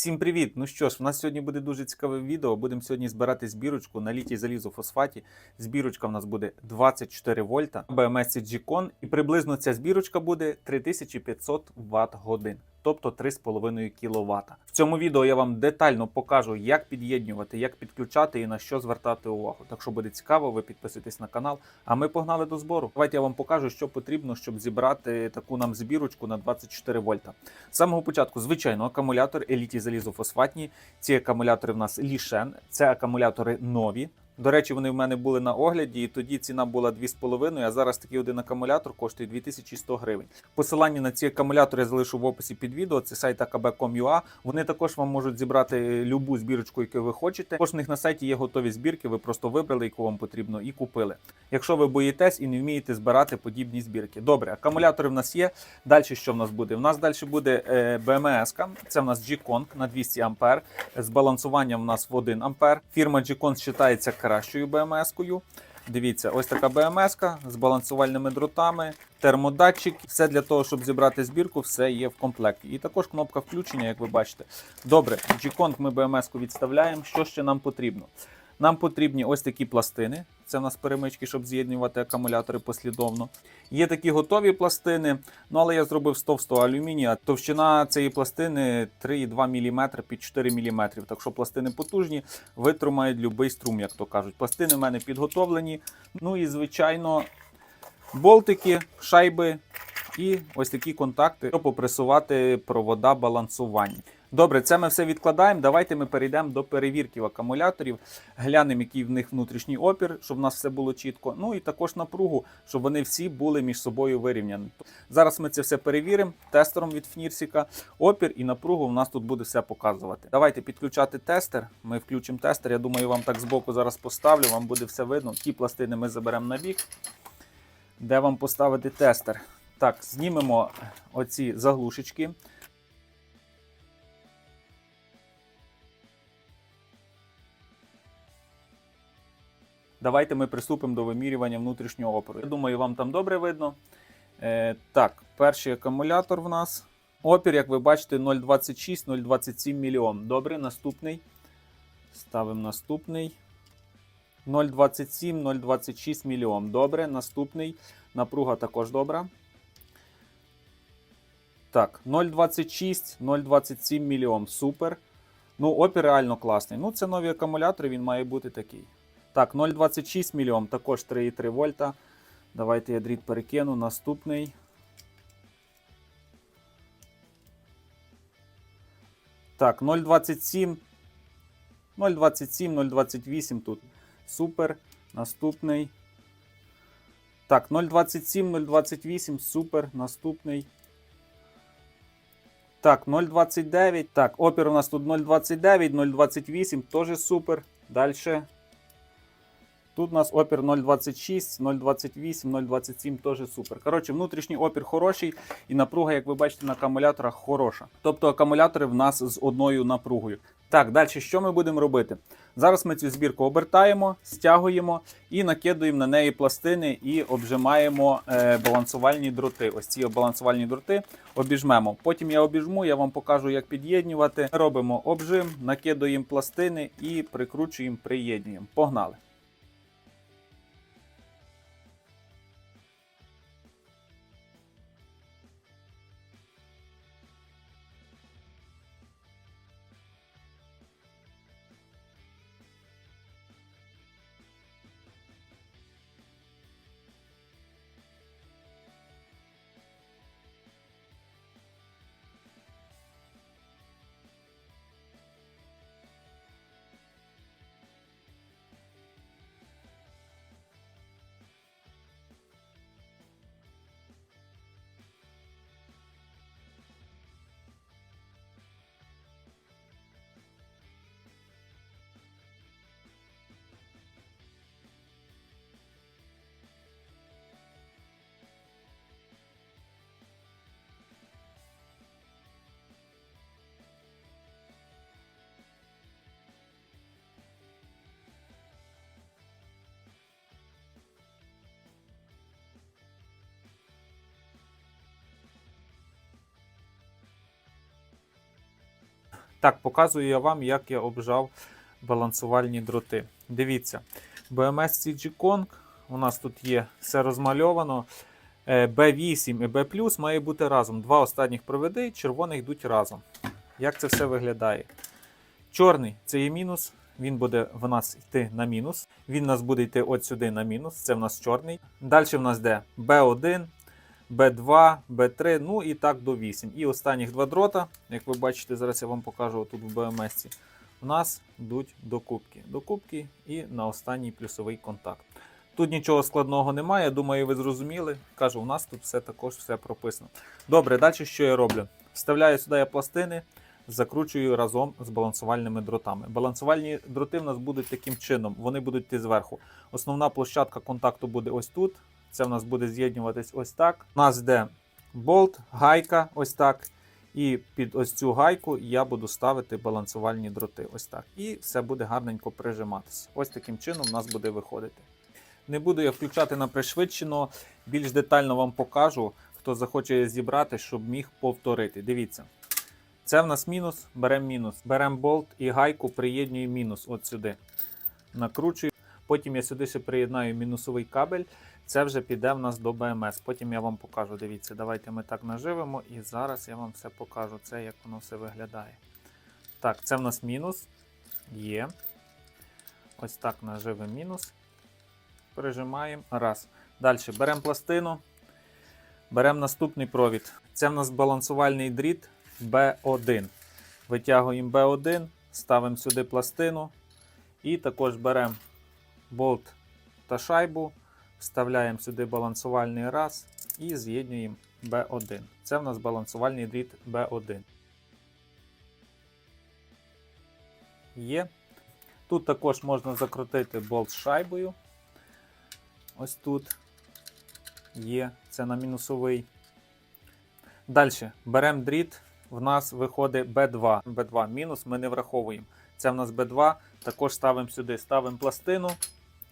Всім привіт! Ну що ж, у нас сьогодні буде дуже цікаве відео. Будемо сьогодні збирати збірочку на літій залізофосфаті. Збірочка в нас буде 24 вольта, BMS G-Con, і приблизно ця збірочка буде 3500 Вт годин, тобто 3,5 кВт. В цьому відео я вам детально покажу, як під'єднювати, як підключати і на що звертати увагу. Так що буде цікаво, ви підписуйтесь на канал. А ми погнали до збору. Давайте я вам покажу, що потрібно, щоб зібрати таку нам збірочку на 24 вольта. З самого початку, звичайно, акумулятор еліті залізофосфатні. Ці акумулятори в нас лішен, це акумулятори нові. До речі, вони в мене були на огляді, і тоді ціна була 2,5, а зараз такий один акумулятор коштує 2100 гривень. Посилання на ці акумулятори я залишу в описі під відео. Це сайт akb.com.ua. Вони також вам можуть зібрати любу збірочку, яку ви хочете. У них на сайті є готові збірки. Ви просто вибрали, яку вам потрібно, і купили. Якщо ви боїтесь і не вмієте збирати подібні збірки. Добре, акумулятори в нас є. Далі що в нас буде? У нас далі буде е, BMS, це в нас G-Kong на 200 А. З балансуванням в нас в 1 А. Фірма G-Kong вважається кращою БМС-кою. Дивіться, ось така БМС-ка з балансувальними дротами, термодатчик. Все для того, щоб зібрати збірку, все є в комплекті. І також кнопка включення, як ви бачите. Добре, G-Kong ми BMS відставляємо. Що ще нам потрібно? Нам потрібні ось такі пластини. Це в нас перемички, щоб з'єднувати акумулятори послідовно. Є такі готові пластини, ну але я зробив з товстого алюмінія. Товщина цієї пластини 3,2 мм під 4 мм. Так що пластини потужні, витримають будь-який струм, як то кажуть. Пластини в мене підготовлені. Ну і звичайно, болтики, шайби і ось такі контакти, щоб попресувати провода балансування. Добре, це ми все відкладаємо. Давайте ми перейдемо до перевірки акумуляторів, глянемо, який в них внутрішній опір, щоб в нас все було чітко. Ну і також напругу, щоб вони всі були між собою вирівняні. Зараз ми це все перевіримо тестером від Фнірсіка. Опір і напругу в нас тут буде все показувати. Давайте підключати тестер. Ми включимо тестер. Я думаю, вам так збоку зараз поставлю, вам буде все видно. Ті пластини ми заберемо на бік. Де вам поставити тестер? Так, знімемо оці заглушечки. Давайте ми приступимо до вимірювання внутрішнього опору. Я думаю, вам там добре видно. Е, так, перший акумулятор в нас. Опір, як ви бачите, 0,26-0,27 мільйон. Добре, наступний. Ставимо наступний. 0,27-0,26 мільйон. Добре, наступний. Напруга також добра. Так, 0,26, 0,27 мільйон. Супер. Ну, опір реально класний. Ну, це нові акумулятори, він має бути такий. Так, 0,26 мільйон, також 3,3 вольта. Давайте я дріт перекину. Наступний. Так, 0,27. 0,27, 0,28 тут. Супер. Наступний. Так, 0,27, 0,28. Супер. Наступний. Так, 0,29. Так, опір у нас тут 0,29, 0,28. Теж супер. Дальше. Тут у нас опір 0,26, 0,28, 0,27 теж супер. Коротше, внутрішній опір хороший і напруга, як ви бачите, на акумуляторах хороша. Тобто акумулятори в нас з одною напругою. Так, далі що ми будемо робити? Зараз ми цю збірку обертаємо, стягуємо і накидуємо на неї пластини і обжимаємо е, балансувальні дроти. Ось ці балансувальні дроти обіжмемо. Потім я обіжму, я вам покажу, як під'єднювати. Робимо обжим, накидуємо пластини і прикручуємо, приєднуємо. Погнали! Так, показую я вам, як я обжав балансувальні дроти. Дивіться, BMS CG Kong, у нас тут є все розмальовано. Е, B8 і B має бути разом. Два останніх проведи, червоних йдуть разом. Як це все виглядає? Чорний це є мінус, він буде в нас йти на мінус. Він у нас буде йти от сюди на мінус, це в нас чорний. Далі в нас де B1, B2, B3, ну і так до 8. І останніх два дрота, як ви бачите, зараз я вам покажу тут в BMS, у нас йдуть до кубки. До кубки і на останній плюсовий контакт. Тут нічого складного немає, думаю, ви зрозуміли. Кажу, у нас тут все також все прописано. Добре, далі що я роблю? Вставляю сюди я пластини, закручую разом з балансувальними дротами. Балансувальні дроти в нас будуть таким чином, вони будуть йти зверху. Основна площадка контакту буде ось тут. Це в нас буде з'єднуватись ось так. У нас йде болт, гайка, ось так. І під ось цю гайку я буду ставити балансувальні дроти. Ось так. І все буде гарненько прижиматися. Ось таким чином у нас буде виходити. Не буду я включати на пришвидшено, більш детально вам покажу, хто захоче зібрати, щоб міг повторити. Дивіться. Це в нас мінус, беремо мінус. Беремо болт і гайку, приєднюємо мінус от сюди. Накручую. Потім я сюди ще приєднаю мінусовий кабель. Це вже піде в нас до БМС. Потім я вам покажу. Дивіться, давайте ми так наживемо і зараз я вам все покажу. Це як воно все виглядає. Так, це в нас мінус. Є. Ось так наживемо мінус. Прижимаємо. Раз. Далі беремо пластину. Беремо наступний провід. Це в нас балансувальний дріт B1. Витягуємо B1, ставимо сюди пластину. І також беремо болт та шайбу, вставляємо сюди балансувальний раз і з'єднуємо B1. Це в нас балансувальний дріт B1. Є. Тут також можна закрутити болт шайбою. Ось тут є, це на мінусовий. Далі беремо дріт, в нас виходить B2. B2 мінус ми не враховуємо. Це в нас B2. Також ставимо сюди, ставимо пластину.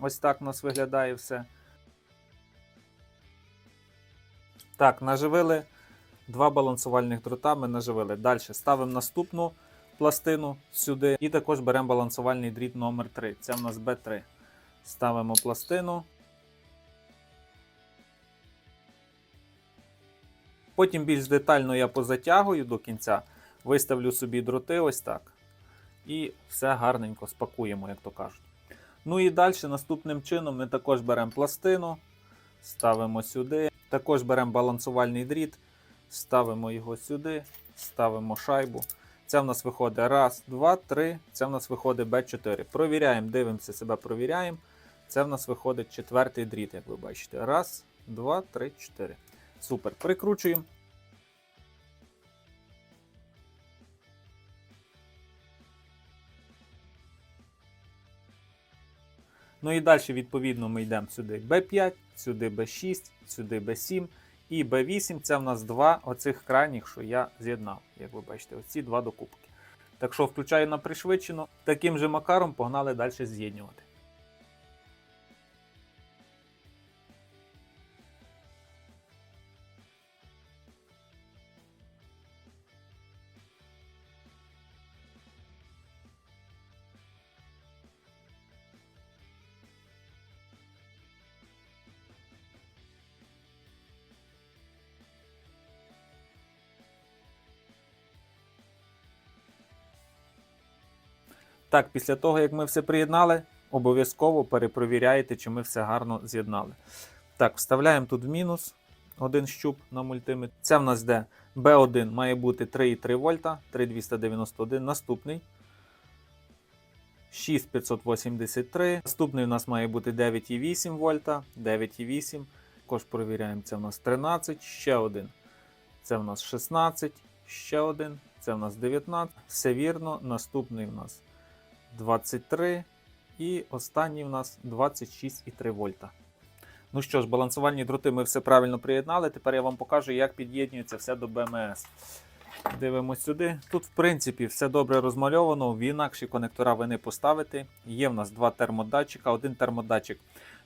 Ось так у нас виглядає все. Так, наживили два балансувальних дрота. Ми наживили. Далі ставимо наступну пластину сюди. І також беремо балансувальний дріт номер 3 Це в нас B3. Ставимо пластину. Потім більш детально я позатягую до кінця, виставлю собі дроти ось так. І все гарненько спакуємо, як то кажуть. Ну і далі наступним чином ми також беремо пластину, ставимо сюди. Також беремо балансувальний дріт, ставимо його сюди, ставимо шайбу. Це в нас виходить раз, два, три. Це в нас виходить Б4. Провіряємо, дивимося себе, провіряємо. Це в нас виходить четвертий дріт, як ви бачите. Раз, два, три, чотири. Супер. Прикручуємо. Ну і далі, відповідно, ми йдемо сюди B5, сюди B6, сюди B7 і B8 це в нас два оцих крайніх, що я з'єднав, як ви бачите, оці два докупки. Так що включаю на пришвидшено, таким же макаром погнали далі з'єднювати. Так, після того, як ми все приєднали, обов'язково перепровіряєте, чи ми все гарно з'єднали. Так, вставляємо тут в мінус один щуп на мультиметр. Це в нас де B1 має бути 3,3 вольта, 3,291. Наступний 6,583. Наступний у нас має бути 9,8 вольта, 9,8. Також провіряємо, це в нас 13, ще один. Це в нас 16, ще один. Це в нас 19. Все вірно. Наступний у нас 23 і останній у нас 26,3 вольта. Ну що ж, балансувальні дроти ми все правильно приєднали. Тепер я вам покажу, як під'єднується все до БМС. Дивимось сюди. Тут, в принципі, все добре розмальовано. В інакші конектора ви не поставите. Є в нас два термодатчика. Один термодатчик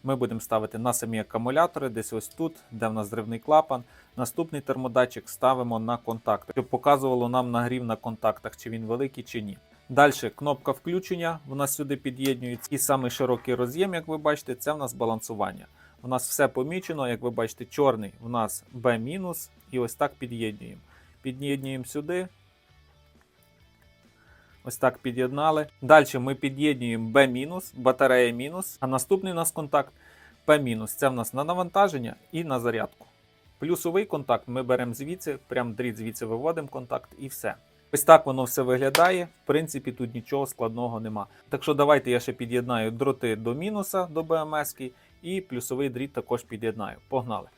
Ми будемо ставити на самі акумулятори, десь ось тут, де в нас зривний клапан. Наступний термодатчик ставимо на контакт, щоб показувало нам нагрів на контактах, чи він великий чи ні. Далі кнопка включення, в нас сюди під'єднюється. І самий широкий роз'єм, як ви бачите, це в нас балансування. У нас все помічено, як ви бачите, чорний в нас B-, і ось так під'єднуємо. Під'єднуємо сюди. Ось так під'єднали. Далі ми під'єднуємо B-, батарея мінус, а наступний у нас контакт P-. Це в нас на навантаження і на зарядку. Плюсовий контакт ми беремо звідси, прям дріт звідси виводимо контакт і все. Ось так воно все виглядає. В принципі, тут нічого складного нема. Так що давайте я ще під'єднаю дроти до мінуса до БМС і плюсовий дріт також під'єднаю. Погнали.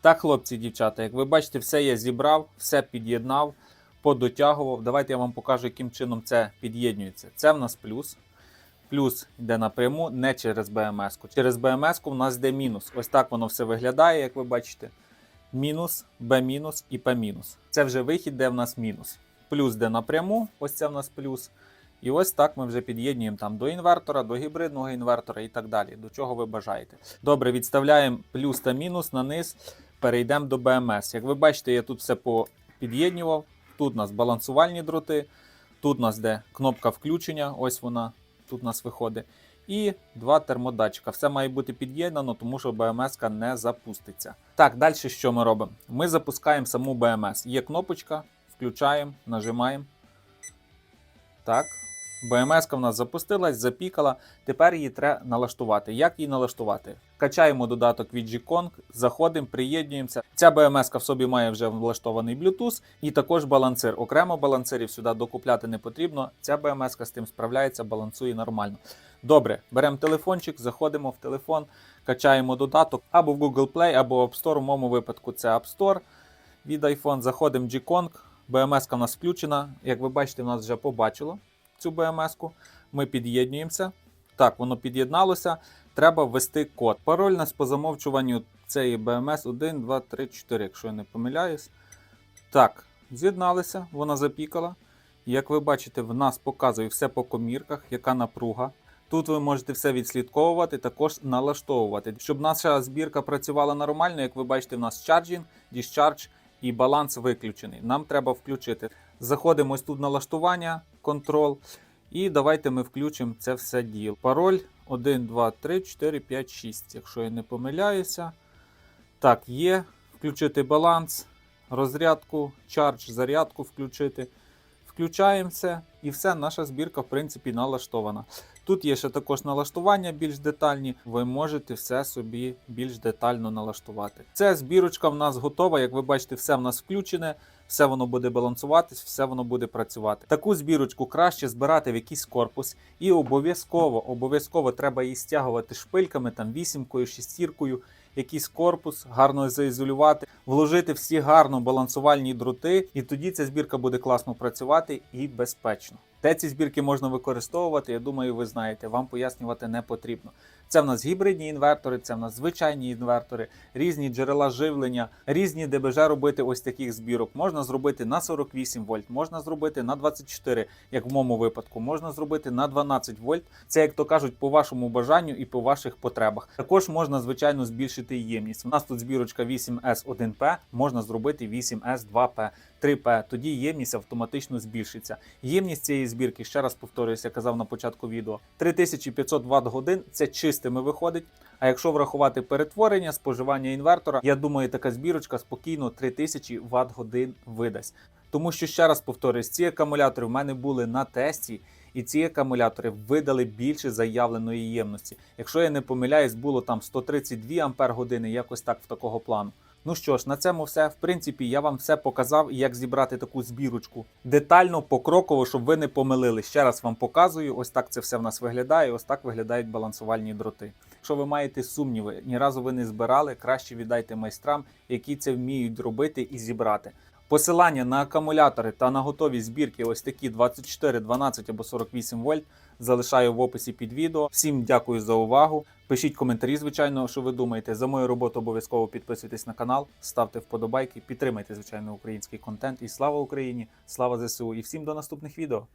Так, хлопці дівчата, як ви бачите, все я зібрав, все під'єднав, подотягував. Давайте я вам покажу, яким чином це під'єднується. Це в нас плюс. Плюс йде напряму, не через БМС. -ку. Через БМС у нас йде мінус. Ось так воно все виглядає, як ви бачите. Мінус, Б і П. Це вже вихід, де в нас мінус. Плюс де напряму, ось це в нас плюс. І ось так ми вже під'єднуємо там до інвертора, до гібридного інвертора і так далі. До чого ви бажаєте. Добре, відставляємо плюс та мінус на низ, перейдемо до БМС. Як ви бачите, я тут все під'єднував. Тут у нас балансувальні дроти, тут у нас де кнопка включення, ось вона, тут у нас виходить. І два термодатчика. Все має бути під'єднано, тому що БМС не запуститься. Так, далі що ми робимо? Ми запускаємо саму БМС. Є кнопочка, включаємо, нажимаємо. Так. БМС в нас запустилась, запікала. Тепер її треба налаштувати. Як її налаштувати? Качаємо додаток від G-Kong, заходимо, приєднуємося. Ця БМС в собі має вже влаштований Bluetooth і також балансир. Окремо балансирів сюди докупляти не потрібно. Ця БМС з тим справляється, балансує нормально. Добре, беремо телефончик, заходимо в телефон, качаємо додаток або в Google Play, або в App Store. У моєму випадку це App Store від iPhone. Заходимо G-Kong, БМС в нас включена. Як ви бачите, в нас вже побачило цю БМС-ку. Ми під'єднуємося. Так, воно під'єдналося. Треба ввести код. Пароль у нас по замовчуванню цієї BMS 1, 2, 3, 4, якщо я не помиляюсь. Так, з'єдналися, вона запікала. Як ви бачите, в нас показує все по комірках, яка напруга. Тут ви можете все відслідковувати, також налаштовувати. Щоб наша збірка працювала нормально, як ви бачите, в нас чарджінг, діscharge і баланс виключений. Нам треба включити. Заходимо ось тут налаштування, контрол. І давайте ми включимо це все діло. Пароль 1, 2, 3, 4, 5, 6. Якщо я не помиляюся. Так, є. Включити баланс, розрядку, чардж, зарядку включити. Включаємо все і все, наша збірка, в принципі, налаштована. Тут є ще також налаштування більш детальні. Ви можете все собі більш детально налаштувати. Це збірочка в нас готова. Як ви бачите, все в нас включене, все воно буде балансуватись, все воно буде працювати. Таку збірочку краще збирати в якийсь корпус, і обов'язково обов'язково треба її стягувати шпильками, там вісімкою, шістіркою. Якийсь корпус, гарно заізолювати, вложити всі гарно балансувальні дроти, і тоді ця збірка буде класно працювати і безпечно. Де ці збірки можна використовувати, я думаю, ви знаєте, вам пояснювати не потрібно. Це в нас гібридні інвертори, це в нас звичайні інвертори, різні джерела живлення, різні ДБЖ робити ось таких збірок. Можна зробити на 48 вольт, можна зробити на 24, як в моєму випадку, можна зробити на 12 вольт. Це, як то кажуть, по вашому бажанню і по ваших потребах. Також можна, звичайно, збільшити ємність. У нас тут збірочка 8S1P, можна зробити 8S2P. 3P, тоді ємність автоматично збільшиться. Ємність цієї збірки, ще раз повторююся, казав на початку відео, 3500 Вт годин це чистими виходить. А якщо врахувати перетворення, споживання інвертора, я думаю, така збірочка спокійно 3000 Вт годин видасть. Тому що ще раз повторюсь, ці акумулятори в мене були на тесті. І ці акумулятори видали більше заявленої ємності. Якщо я не помиляюсь, було там 132 ампер години, якось так в такого плану. Ну що ж, на цьому все. В принципі, я вам все показав, як зібрати таку збірочку. Детально, покроково, щоб ви не помилили. Ще раз вам показую. Ось так це все в нас виглядає. Ось так виглядають балансувальні дроти. Якщо ви маєте сумніви, ні разу ви не збирали, краще віддайте майстрам, які це вміють робити і зібрати. Посилання на акумулятори та на готові збірки, ось такі 24, 12 або 48 вольт, залишаю в описі під відео. Всім дякую за увагу. Пишіть коментарі, звичайно, що ви думаєте. За мою роботу обов'язково підписуйтесь на канал, ставте вподобайки, підтримайте, звичайно, український контент. І слава Україні! Слава ЗСУ! І всім до наступних відео!